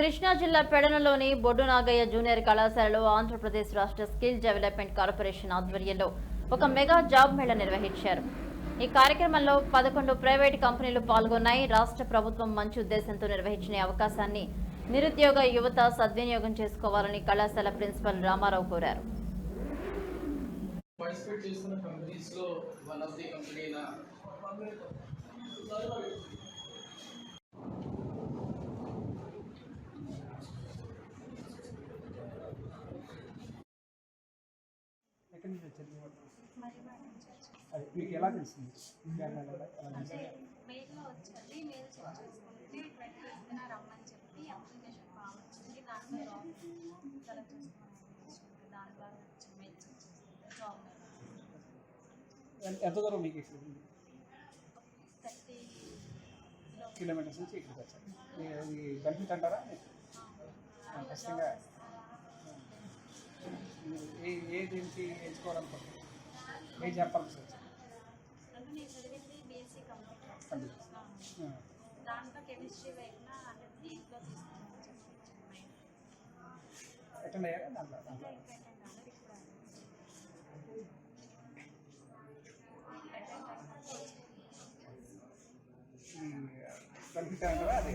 కృష్ణా జిల్లా పెడనలోని బొడ్డు నాగయ్య జూనియర్ కళాశాలలో ఆంధ్రప్రదేశ్ రాష్ట్ర స్కిల్ డెవలప్మెంట్ కార్పొరేషన్ ఆధ్వర్యంలో ఒక మెగా జాబ్ మేళ నిర్వహించారు. ఈ కార్యక్రమంలో పదకొండు ప్రైవేట్ కంపెనీలు పాల్గొన్నాయి. రాష్ట్ర ప్రభుత్వం మంచి ఉద్దేశంతో నిర్వహించిన అవకాశాన్ని నిరుద్యోగ యువత సద్వినియోగం చేసుకోవాలని కళాశాల ప్రిన్సిపల్ రామారావు కోరారు. పార్టిసిపేట్ చేస్తున్న కంపెనీస్లో వన్ ఆఫ్ ది కంపెనీ నుంచి వచ్చారు మీరు? అది మీకు ఎలా తెలిసింది అంటే? మెయిల్లో వచ్చేది మెయిల్ చెక్ చేసుకుంటే ట్వంటీ ఎయిత్న రమ్మని చెప్పి అప్లికేషన్ ఫామ్ వచ్చింది దాంట్లో జాబ్ సెలెక్ట్ చేసుకున్నాను దాని ద్వారా వచ్చింది మెయిల్ చెక్ చేసుకుంటే జాబ్ ఎంత- దూరం మీకు? థర్టీ కిలోమీటర్స్ నుంచి ఇక్కడికి వచ్చారు బెనిఫిట్ అంటారా ఖచ్చితంగా ఏ దీనికి ఎంచుకోవాలనుకుంటున్నారు ఏ చెప్పాల్సి వచ్చింది అంటే నేను చదివింది బీఎస్సీ కంప్యూటర్ దాంట్లో కెమిస్ట్రీ వైపున తీసుకున్నాను అటెండ్ అయ్యారా? దాంట్లో? బెనిఫిట్ అంటారా? అది.